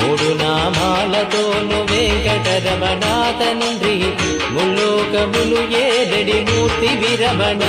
మూడు నామాలతోను వెంకటరమణ తండ్రి ముల్లోకములు ఏదడి మూర్తి విరమణ.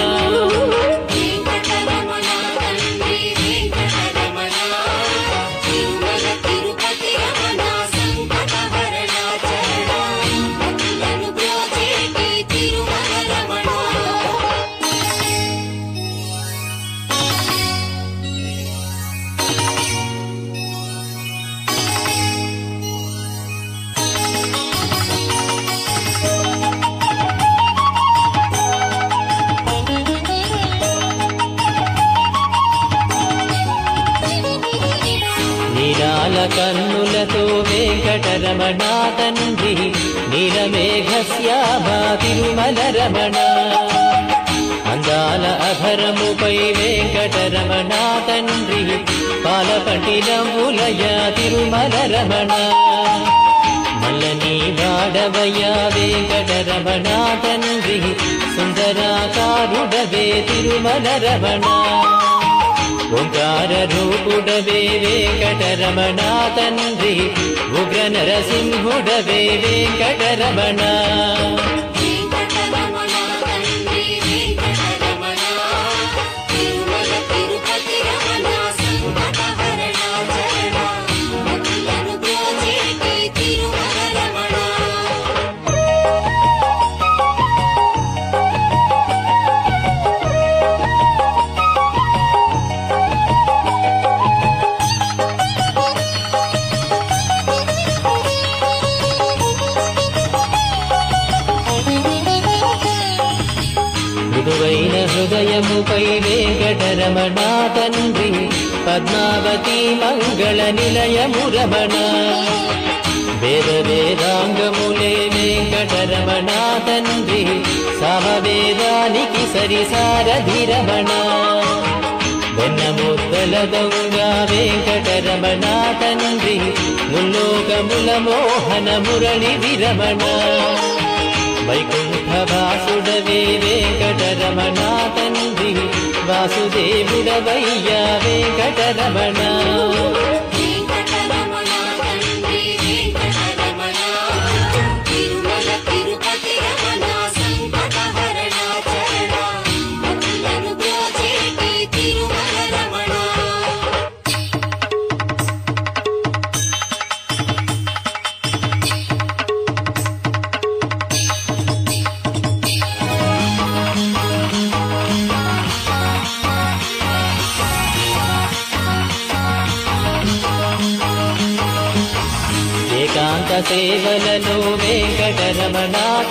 తిరుమల రమణ అందాల అధరముపై వెంకటరమణ తండ్రి పాలపట్టినములయ తిరుమల రమణ మల్లని వాడవయ్య వెంకటరమణ తండ్రి సుందరాకారుడవే తిరుమల రమణ ఓంకార రూపుడవే వెంకటరమణ తండ్రి ఉగ్ర నరసింహుడవే వెంకటరమణ వెంకటరమణ రమణ తండ్రి పద్మావతి మంగళ నిలయము రమణ. వేద వేదాంగములే వెంకటరమణ తండ్రి సమవేదానికి సరిసారధి రమణ. వెన్నముద్దల దొంగ వెంకటరమణ తండ్రి ముల్లోకముల మోహన మురళి విరమణ వైకుంఠ వాసుడవే వెంకటరమణ తండ్రి వాసుదేవుడవయ్యా వెంకటరమణ.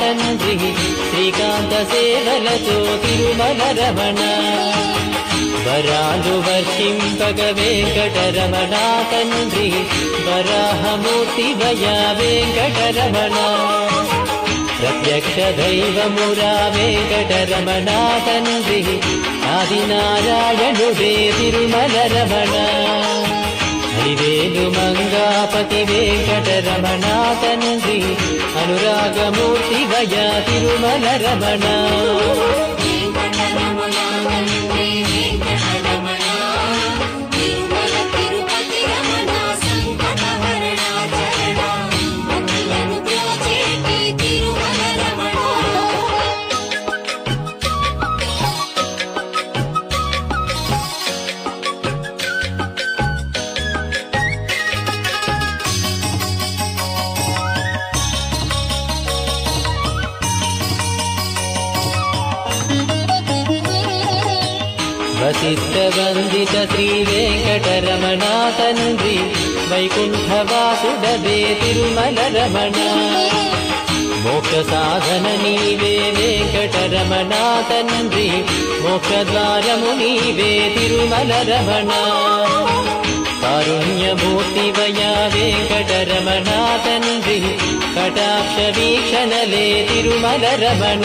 వెంకటరమణ తండ్రి శ్రీకాంత సేవలతో తిరుమల రమణ. వరాలు వర్షింపగ వెంకటరమణ తండ్రి వరాహమూర్తి భయ వెంకటరమణ. ప్రత్యక్ష దైవమురా వెంకటరమణ తండ్రి ఆదినారాయణుడే తిరుమల రమణ. హరివేలు మంగాపతి వెంకటరమణ తండ్రి అనురాగమూర్తి వయ తిరుమల రమణ. వందిత శ్రీ వెంకటరమణ తండ్రి వైకుంఠవాసుడవే తిరుమల రమణ మోక్ష సాధన నీవే వెంకటరమణ తండ్రి మోక్ష ద్వారము నీవే తిరుమల రమణ కారుణ్యమూర్తి వయా వెంకటరమణ తండ్రి కటాక్ష వీక్షణలే తిరుమల రమణ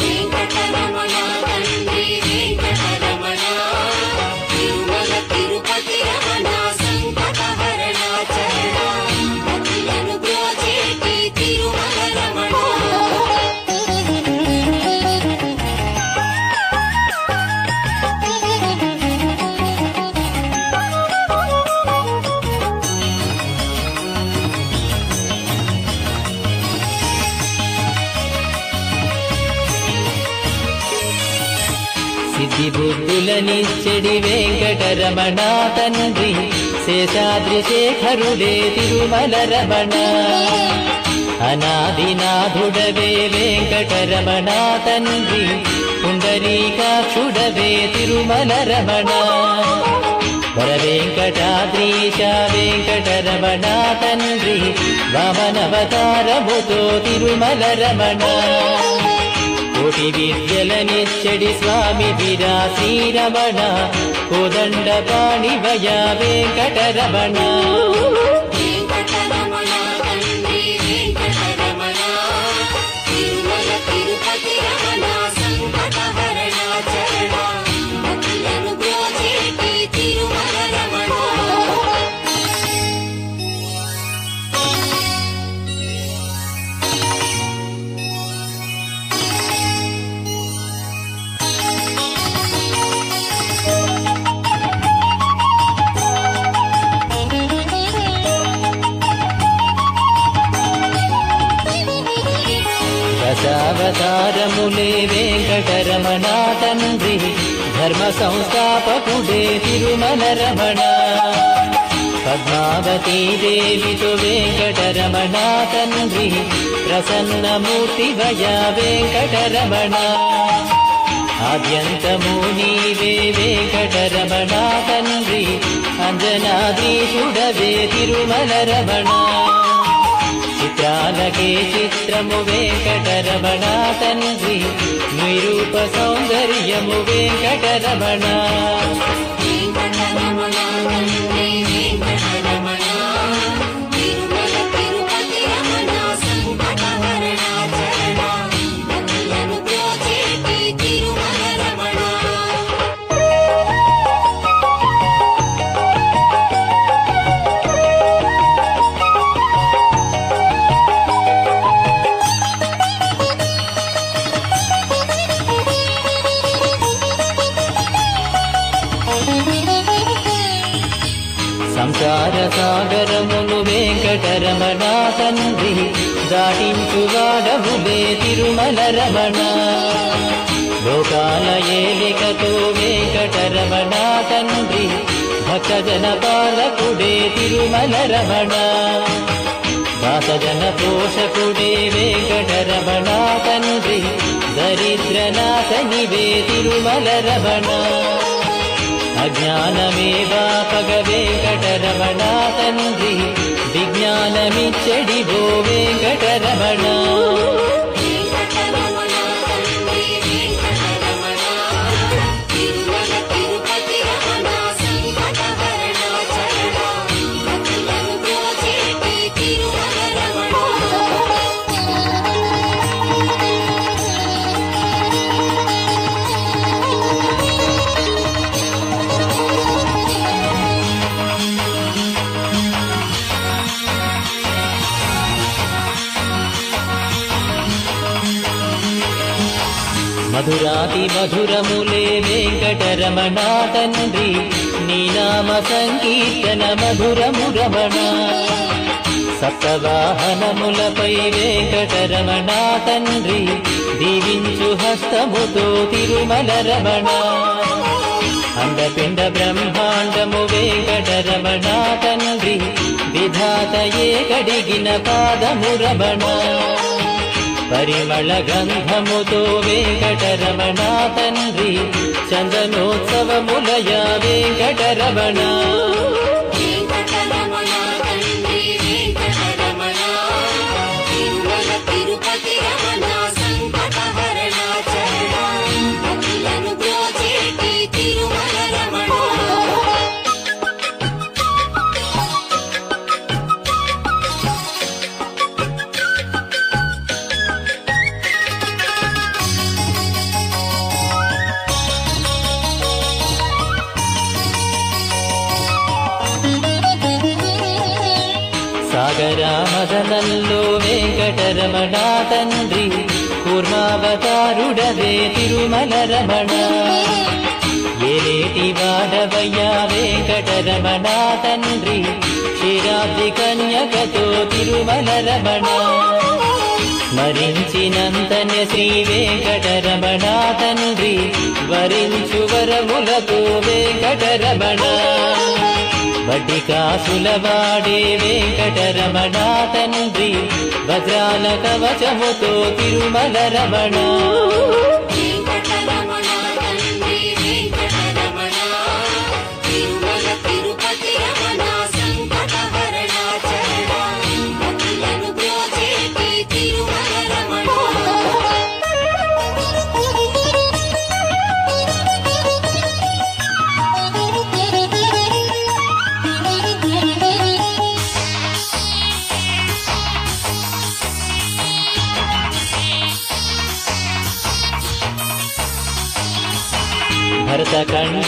బుద్ధులనిచ్చడి వెంకటరమణ తండ్రి శేషాద్రి శేఖరుడే తిరుమల రమణ. అనాదినాథుడవే వెంకటరమణ తండ్రి పుండరీకాక్షుడవే తిరుమల రమణ. వర వెంకటాద్రీశ వెంకటరమణ తండ్రి వామనవతారముతో తిరుమల రమణ. కోటి విద్యలనిచ్చడి స్వామి విరాశీరమణ కోదండ పాణివయ వెంకటరమణ వెంకటరమణ. పద్మావతీ దేవితో వెంకటరమణ తండ్రి ప్రసన్నమూర్తి భయ వెంకటరమణ. ఆద్యంతము నీవే వెంకటరమణ తండ్రి అంజనాద్రీషుడవే తిరుమల రమణ చిత్రాలకే చిత్రము వెంకటరమణ తండ్రి నిరూప సౌందర్యము వెంకటరమణ. వెంకటరమణ తిరుమల రమణ లోకాల ఏలికతో వెంకటరమణ తండ్రి భక్తజన పాలకుడే తిరుమల రమణ దాసజన పోషకుడే వెంకటరమణ తండ్రి దరిద్రనాథనివే తిరుమల రమణ అజ్ఞానమే వాపగ వెంకటరమణ తండ్రి విజ్ఞానమిచ్చడివో వెంకటరమణ వెంకటరమణ. మధురాతి మధురములే వెంకటరమణ తండ్రి నీ నామ సంకీర్తన మధురము రమణ. సప్తవాహనములపై వెంకటరమణ తండ్రి దీవించు హస్తముతో తిరుమల రమణ. అండపిండ బ్రహ్మాండము వెంకటరమణ తండ్రి విధాత ఏ కడిగిన పాదము రమణ. పరిమళ గంధముతో వెంకటరమణ తండ్రి చందనోత్సవములయ వెంకటరమణ వెంకటరమణ. కూర్మావతారుడవే తిరుమల రమణ. ఏలేటి వాడవయ్యా వెంకటరమణ తండ్రి క్షీరాబ్ది కన్యకతో తిరుమల రమణ. స్మరించినంతనే శ్రీ వెంకటరమణ తండ్రి వరించు వరములతో వెంకటరమణ. వడ్డి వెంకటరమణ తండ్రి వజ్రాల కవచముతో తిరుమల రమణ.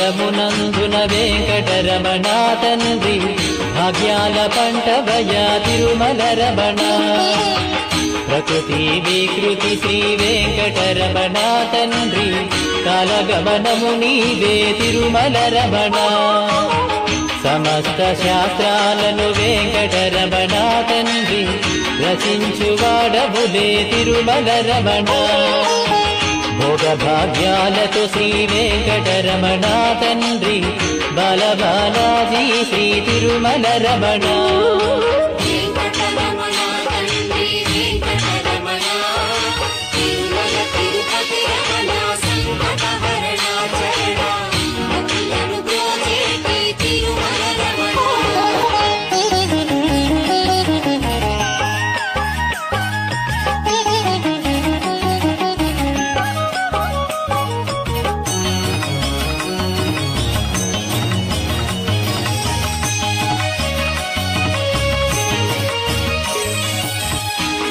భరతఖండమునందున వెంకటరమణ తండ్రి భాగ్యాల పంటవయ తిరుమల రమణ. ప్రకృతి వికృతి శ్రీ వెంకటరమణ తండ్రి కాలగమనము నీవే తిరుమల రమణ. సమస్త శాస్త్రాలను వెంకటరమణ తండ్రి రచించువాడవులే తిరుమల రమణ. భోగ భాగ్యాలతో శ్రీ వెంకటరమణ తండ్రి బలబాలాజీ శ్రీ తిరుమల రమణ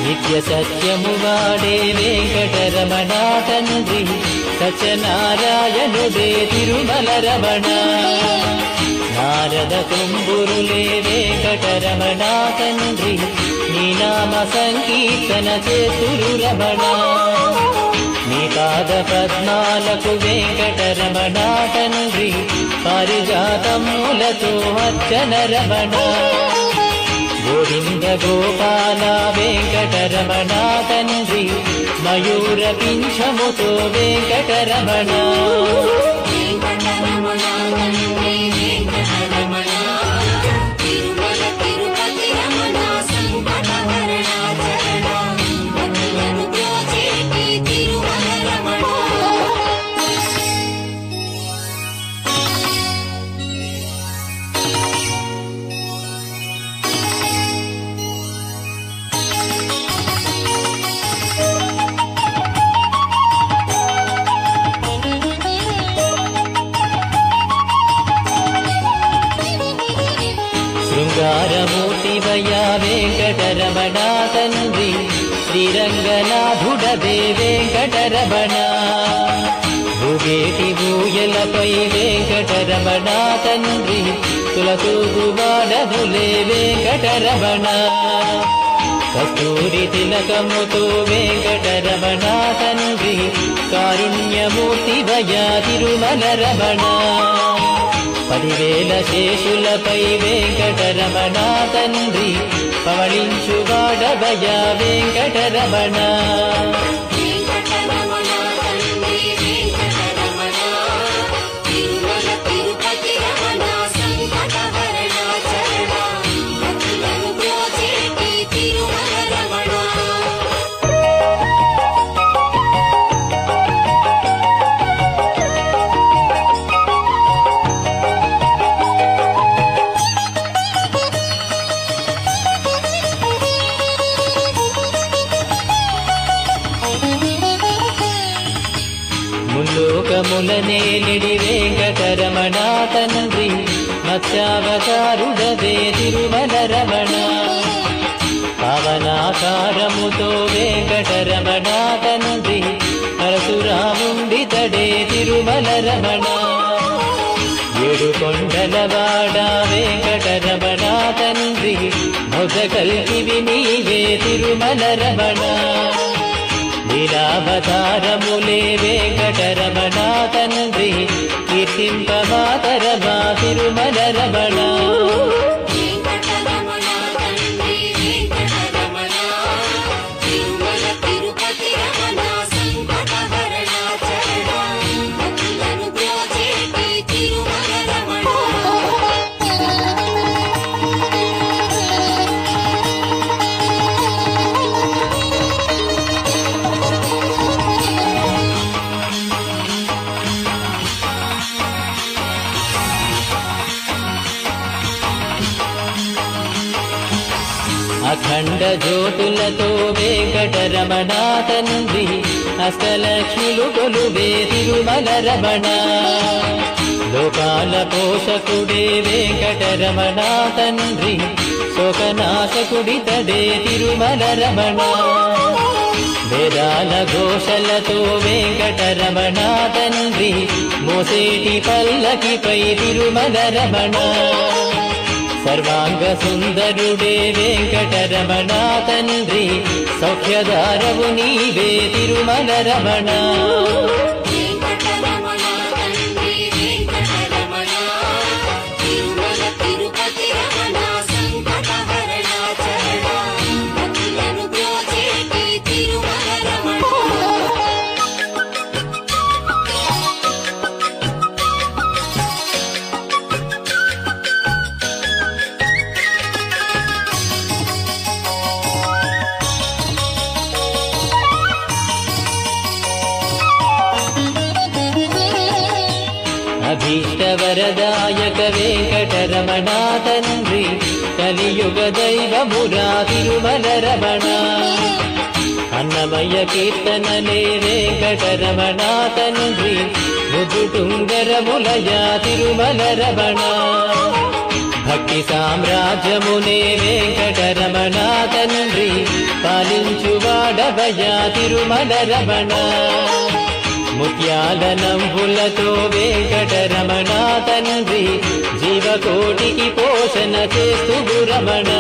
నిత్య సత్యము వాడే వెంకటరమణ తండ్రి సత్యనారాయణుడే తిరుమల రమణ నారద కుంబురులే వెంకటరమణ తండ్రి నీ నామ సంకీర్తన చేతురు రమణ. నీ పాద పద్మాలకు వెంకటరమణ తండ్రి పారిజాతములతో అర్చన రమణ. గోవింద గోపాల వెంకటరమణ మయూర పింఛముతో వెంకటరమణ. వెంకటరమణ. వెంకటరమణ తండ్రి తులతూగు వాడములే వెంకటరమణ. కస్తూరి తిలకముతో వెంకటరమణ తండ్రి కారుణ్యమూర్తి భయా తిరుమల రమణ. పదివేల శేషులపై వెంకటరమణ తండ్రి పవళించువాడవయ వెంకటరమణ వెంకటరమణ. కొండలవాడ వెంకటరమణ తండ్రి. మొదకల్కివి నీవే తిరుమల రమణ. నిరావతారములే వెంకటరమణ తండ్రి. కీర్తింపమాతరమా తిరుమల రమణ. అఖండ జ్యోతులతో వెంకటరమణ తండ్రి అష్టలక్ష్ములు కొలువే తిరుమల రమణ. లోకాల పోషకుడే వెంకటరమణ తండ్రి శోకనాశకుడి తడే తిరుమల రమణ. వేదాల ఘోషలతో వెంకటరమణ తండ్రి మోసేటి పల్లకిపై తిరుమల రమణ. సర్వాంగ సుందరుడే వెంకటరమణ తండ్రి సౌఖ్యదారవు నీవే తిరుమల రమణ తిరుమల రమణ అన్నమయ్య కీర్తనలే వెంకటరమణ తండ్రి ముద్దుటుంగరములయ తిరుమల రమణ భక్తి సామ్రాజ్యమునే వెంకటరమణ తండ్రి పాలించువాడవయ తిరుమల రమణ ముత్యాల నంబులతో వెంకటరమణ తండ్రి జీవకోటికి పోషణ చేస్తు రమణ.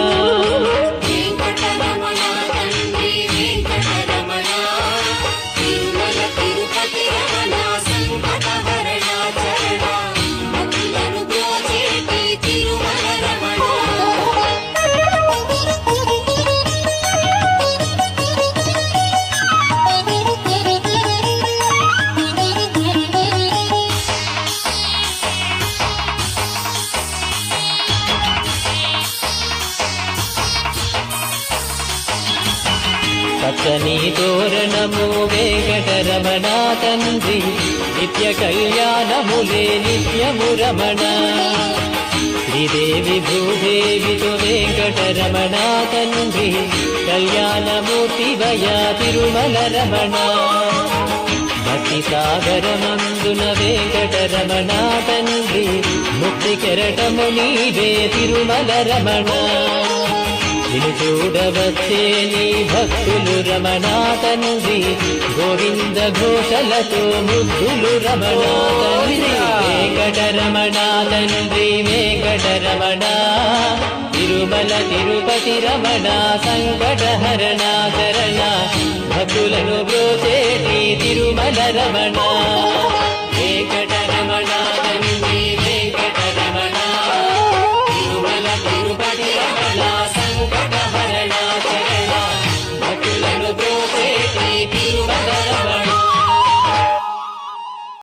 రమణ తండ్రి నిత్య కళ్యాణములే నిత్యము రమణ శ్రీదేవి భూదేవితో వెంకటరమణ తండ్రి కళ్యాణమూర్తి వయ తిరుమల రమణ భక్తి సాగరమందున వెంకటరమణ తండ్రి ముక్తి కెరటము నీవే తిరుమల రమణ నిన్ను చూడవచ్చే నీ భక్తులు రమణ గోవింద ఘోషలతో ముద్దులు రమణ తండ్రి వెంకటరమణ తండ్రి వెంకటరమణ తిరుమల తిరుపతి రమణ సంకటహరణ శరణ. భక్తులను బ్రోచేటి తిరుమల రమణ.